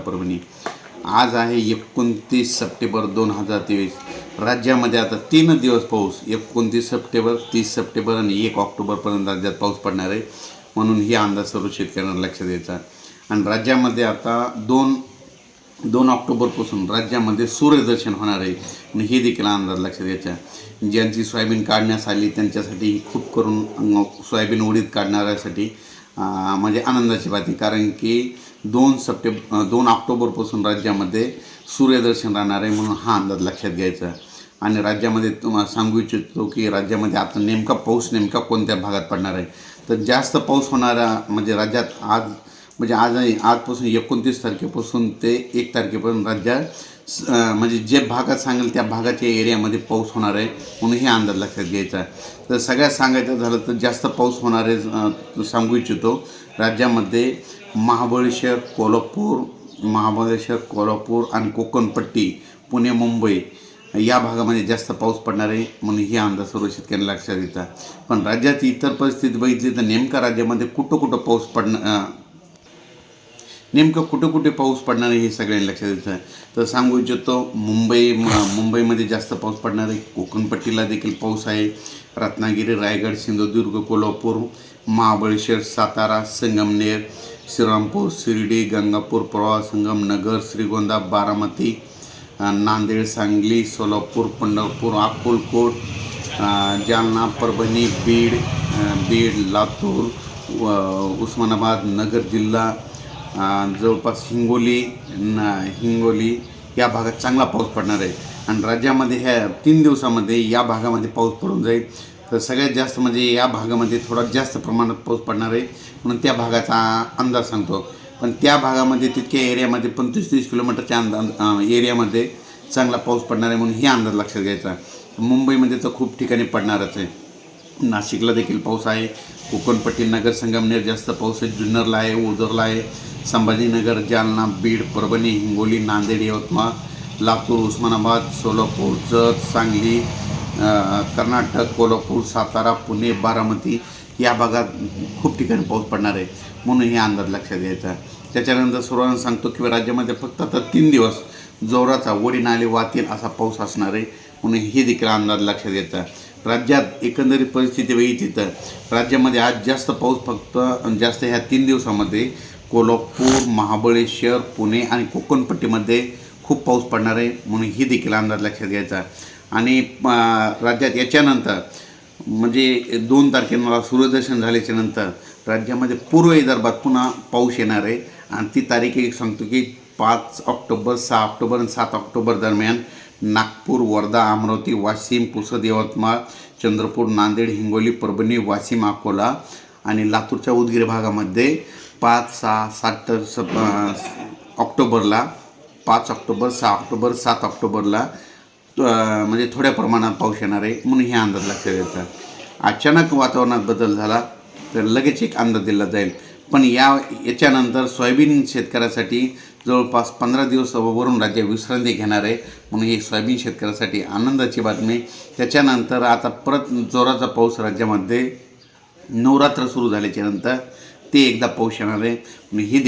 परभणी. आज आहे एकोणतीस सप्टेंबर दोन हजार तेवीस. राज्यामध्ये आता तीन दिवस पाऊस. एकोणतीस सप्टेंबर तीस सप्टेंबर आणि एक ऑक्टोबरपर्यंत राज्यात पाऊस पडणार आहे. म्हणून ही अंदाज सर्व शेतकऱ्यांना लक्षात द्यायचा आणि राज्यामध्ये आता दोन दोन ऑक्टोबरपासून राज्यामध्ये सूर्यदर्शन होणार आहे. आणि हे देखील अंदाज लक्षात घ्यायचा. ज्यांची सोयाबीन काढण्यास आली त्यांच्यासाठी खूप करून सोयाबीन उडीद काढणाऱ्यासाठी म्हणजे आनंदाची बातमी. कारण की दोन सप्टेंब दोन ऑक्टोबरपासून राज्यामध्ये सूर्यदर्शन राहणार आहे म्हणून हा अंदाज लक्षात घ्यायचा. आणि राज्यामध्ये तुम्हाला सांगू इच्छितो की राज्यामध्ये आता नेमका पाऊस नेमका कोणत्या भागात पडणार आहे? तर जास्त पाऊस होणारा म्हणजे राज्यात आज म्हणजे आज आजपासून एकोणतीस तारखेपासून ते एक तारखेपर्यंत राज्यात म्हणजे जे भागात सांगेल त्या भागाच्या एरियामध्ये पाऊस होणार आहे म्हणून हे अंदाज लक्षात घ्यायचा आहे. तर सगळ्यात सांगायचं झालं तर जास्त पाऊस होणार आहे सांगू इच्छितो. राज्यामध्ये महाबळेश्वर कोल्हापूर महाबळेश्वर कोल्हापूर आणि कोकणपट्टी पुणे मुंबई या भागामध्ये जास्त पाऊस पडणार आहे म्हणून ही अंदाज सर्व शेतकऱ्यांना लक्षात येतात पण राज्यात इतर परिस्थिती बघितली तर नेमका राज्यामध्ये कुठं कुठं पाऊस पडणं नेमकं कुठे कुठे पाऊस पडणार आहे हे सगळ्यांनी लक्षात द्यायचं आहे. तर सांगू इच्छितो मुंबई म- मुंबईमध्ये जास्त पाऊस पडणार आहे. कोकणपट्टीला देखील पाऊस आहे. रत्नागिरी रायगड सिंधुदुर्ग कोल्हापूर महाबळेश्वर सातारा संगमनेर श्रीरामपूर शिर्डी गंगापूर प्रवास संगमनगर श्रीगोंदा बारामती नांदेड सांगली सोलापूर पंढरपूर अकोलकोट जालना परभणी बीड बीड लातूर व- उस्मानाबाद नगर जिल्हा जवळपास हिंगोली न हिंगोली या भागात चांगला पाऊस पडणार आहे. आणि राज्यामध्ये ह्या तीन दिवसामध्ये या भागामध्ये पाऊस पडून जाईल. तर सगळ्यात जास्त म्हणजे या भागामध्ये थोडा जास्त प्रमाणात पाऊस पडणार आहे. म्हणून त्या भागाचा अंदाज सांगतो. पण त्या भागामध्ये तितक्या एरियामध्ये पंचवीस तीस किलोमीटरच्या अंदाज एरियामध्ये चांगला पाऊस पडणार आहे म्हणून हे अंदाज लक्षात घ्यायचा. मुंबईमध्ये तर खूप ठिकाणी पडणारच आहे. नाशिकला देखील पाऊस आहे. कोकणपट्टी नगर संगमनेर जास्त पाऊस आहे. जुन्नरला आहे ओझरला आहे. संभाजीनगर जालना बीड परभणी हिंगोली नांदेड यवतमाळ लातूर उस्मानाबाद सोलापूर जत सांगली कर्नाटक कोल्हापूर सातारा पुणे बारामती या भागात खूप ठिकाणी पाऊस पडणार आहे म्हणून हे अंदाज लक्षात घ्यायचा. त्याच्यानंतर सर्वांना सांगतो की राज्यामध्ये फक्त आता तीन दिवस जोराचा वडी नाले वातील असा पाऊस असणार आहे म्हणून हे देखील अंदाज लक्षात घ्यायचा राज्यात एकंदरीत परिस्थिती वेगळी तिथं. राज्यामध्ये आज जास्त पाऊस फक्त जास्त ह्या तीन दिवसामध्ये कोल्हापूर महाबळेश्वर पुणे आणि कोकणपट्टीमध्ये खूप पाऊस पडणार आहे म्हणून ही देखील अंदाज लक्षात घ्यायचा आणि राज्यात याच्यानंतर म्हणजे दोन तारखेला सूर्यदर्शन झाल्याच्यानंतर राज्यामध्ये पूर्व विदर्भात पुन्हा पाऊस येणार आहे. आणि ती तारीख एक सांगतो की पाच ऑक्टोबर सहा ऑक्टोबर आणि सात ऑक्टोबर दरम्यान नागपूर वर्धा अमरावती वाशिम पुसद यवतमाळ चंद्रपूर नांदेड हिंगोली परभणी वाशिम अकोला आणि लातूरच्या उदगीर भागामध्ये पाच सहा सात सप ऑक्टोबरला पाच ऑक्टोबर सहा ऑक्टोबर सात ऑक्टोबरला म्हणजे थोड्या प्रमाणात पाऊस येणार आहे म्हणून हे अंदाज लक्षात येतात. अचानक वातावरणात बदल झाला तर लगेच एक अंदाज दिला जाईल. पण या याच्यानंतर सोयाबीन शेतकऱ्यासाठी जवळपास पंधरा दिवस वरून राज्य विश्रांती घेणार आहे म्हणून ही सोयाबीन शेतकऱ्यासाठी आनंदाची बातमी. त्याच्यानंतर आता परत जोराचा पाऊस राज्यामध्ये नवरात्र सुरू झाल्याच्यानंतर ते एकदा पाऊस येणार आहे. ही